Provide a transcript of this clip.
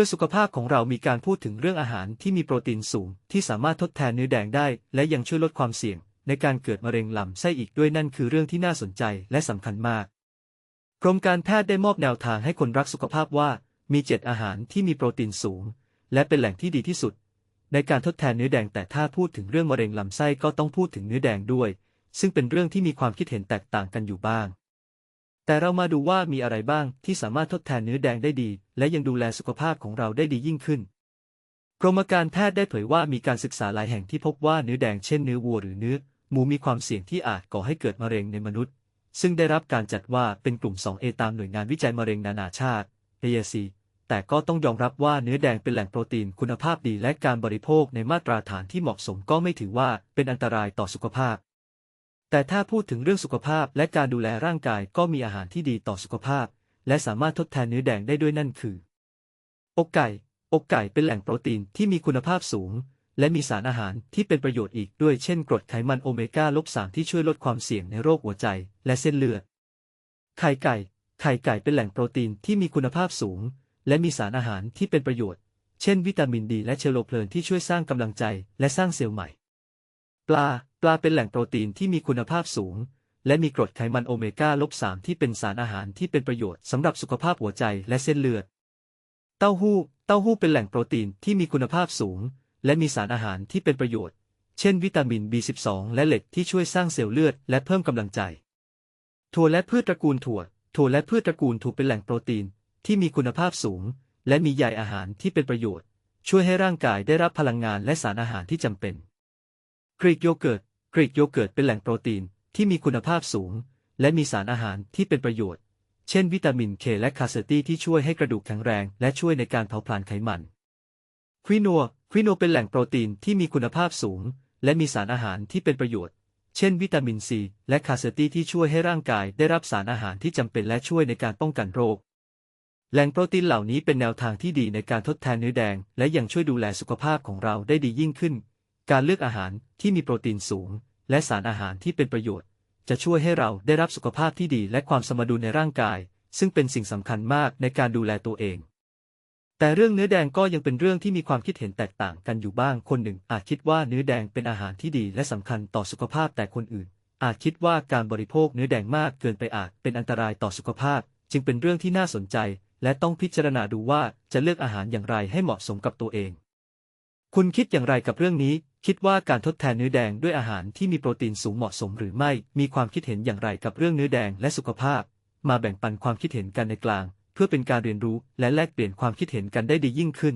พื่อสุขภาพของเรามีการพูดถึงเรื่องอาหารที่มีโปรตีนสูง ที่สามารถทดแทนเนื้อแดงได้ และยังช่วยลดความเสี่ยง ในการเกิดมะเร็งลำไส้อีกด้วยนั่นคือเรื่องที่น่าสนใจและสำคัญมาก กรมการแพทย์ได้มอบแนวทางให้คนรักสุขภาพว่า มีเจ็ดอาหารที่มีโปรตีนสูง และเป็นแหล่งที่ดีที่สุด ในการทดแทนเนื้อแดงแต่ถ้าพูดถึงเรื่องมะเร็งลำไส้ก็ต้องพูดถึงเนื้อแดงด้วย ซึ่งเป็นเรื่องที่มีความคิดเห็นแตกต่างกันอยู่บ้าง แต่เรามาดูว่ามีอะไรบ้างที่สามารถทดแทนเนื้อแดงได้ดี และยังดูแลสุขภาพของเราได้ดียิ่งขึ้น กรมการแพทย์ได้เผยว่ามีการศึกษาหลายแห่งที่พบว่าเนื้อแดงเช่นเนื้อวัวหรือเนื้อหมูมีความเสี่ยงที่อาจก่อให้เกิดมะเร็งในมนุษย์ ซึ่งได้รับการจัดว่าเป็นกลุ่ม 2A ตามหน่วยงานวิจัยมะเร็งนานาชาติ AAC แต่ก็ต้องยอมรับว่าเนื้อแดงเป็นแหล่งโปรตีนคุณภาพดีและการบริโภคในมาตรฐานที่เหมาะสมก็ไม่ถือว่าเป็นอันตรายต่อสุขภาพ แต่ถ้าพูดถึงเรื่องสุขภาพและการดูแลร่างกายก็มีอาหารที่ดีต่อสุขภาพ และสามารถทดแทนเนื้อแดงได้ด้วยนั่นคือ อกไก่ อกไก่เป็นแหล่งโปรตีนที่มีคุณภาพสูง และมีสารอาหารที่เป็นประโยชน์อีกด้วยเช่นกรดไขมันโอเมก้าลบสที่ช่วยลดความเสี่ยงในโรคหัวใจและเส้นเลือด ไข่ไก่ ไข่ไก่เป็นแหล่งโปรตีนที่มีคุณภาพสูง และมีสารอาหารที่เป็นประโยชน์ เช่น วิตามินดีและเชลโลเพลินที่ช่วยสร้างกำลังใจ และสร้างเซลล์ใหม่ ปลา ปลาเป็นแหล่งโปรตีนที่มีคุณภาพสูง และมีกรดไขมันโอเมก้าลบสที่เป็นสารอาหารที่เป็นประโยชน์สำหรับสุขภาพหัวใจและเส้นเลือด เต้าหู้ เต้าหู้เป็นแหล่งโปรตีนที่มีคุณภาพสูง และมีสารอาหารที่เป็นประโยชน์ เช่น วิตามิน B12 และเหล็กที่ช่วยสร้างเซลล์เลือดและเพิ่มกำลังใจ ถั่วและพืชตระกูลถั่ว ถั่วและพืชตระกูลถั่วเป็นแหล่งโปรตีนที่มีคุณภาพสูง และมีใยอาหารที่เป็นประโยชน์ ช่วยให้ร่างกายได้รับพลังงานและสารอาหารที่จำเป็น กรีกโยเกิร์ต กรีกโยเกิร์ตเป็นแหล่งโปรตีนที่มีคุณภาพสูง และมีสารอาหารที่เป็นประโยชน์ เช่น วิตามินเคและคาเซตีที่ช่วยให้กระดูกแข็งแรง และช่วยในการเผาผลาญไขมันควินัวควินัวเป็นแหล่งโปรตีนที่มีคุณภาพสูง และมีสารอาหารที่เป็นประโยชน์ เช่น วิตามินซีและคาเซตีที่ช่วยให้ร่างกายได้รับสารอาหารที่จำเป็นและช่วยในการป้องกันโรค แหล่งโปรตีนเหล่านี้เป็นแนวทางที่ดีในการทดแทนเนื้อแดง และยังช่วยดูแลสุขภาพของเราได้ดียิ่งขึ้น การเลือกอาหารที่มีโปรตีนสูง และสารอาหารที่เป็นประโยชน์ จะช่วยให้เราได้รับสุขภาพที่ดีและความสมดุลในร่างกาย ซึ่งเป็นสิ่งสำคัญมากในการดูแลตัวเอง แต่เรื่องเนื้อแดงก็ยังเป็นเรื่องที่มีความคิดเห็นแตกต่างกันอยู่บ้าง คนหนึ่งอาจคิดว่าเนื้อแดงเป็นอาหารที่ดีและสำคัญต่อสุขภาพแต่คนอื่น อาจคิดว่าการบริโภคเนื้อแดงมากเกินไปอาจเป็นอันตรายต่อสุขภาพ จึงเป็นเรื่องที่น่าสนใจ และต้องพิจารณาดูว่าจะเลือกอาหารอย่างไรให้เหมาะสมกับตัวเอง คุณคิดอย่างไรกับเรื่องนี้ คิดว่าการทดแทนเนื้อแดงด้วยอาหารที่มีโปรตีนสูงเหมาะสมหรือไม่ มีความคิดเห็นอย่างไรกับเรื่องเนื้อแดงและสุขภาพ มาแบ่งปันความคิดเห็นกันในกลาง เพื่อเป็นการเรียนรู้และแลกเปลี่ยนความคิดเห็นกันได้ดียิ่งขึ้น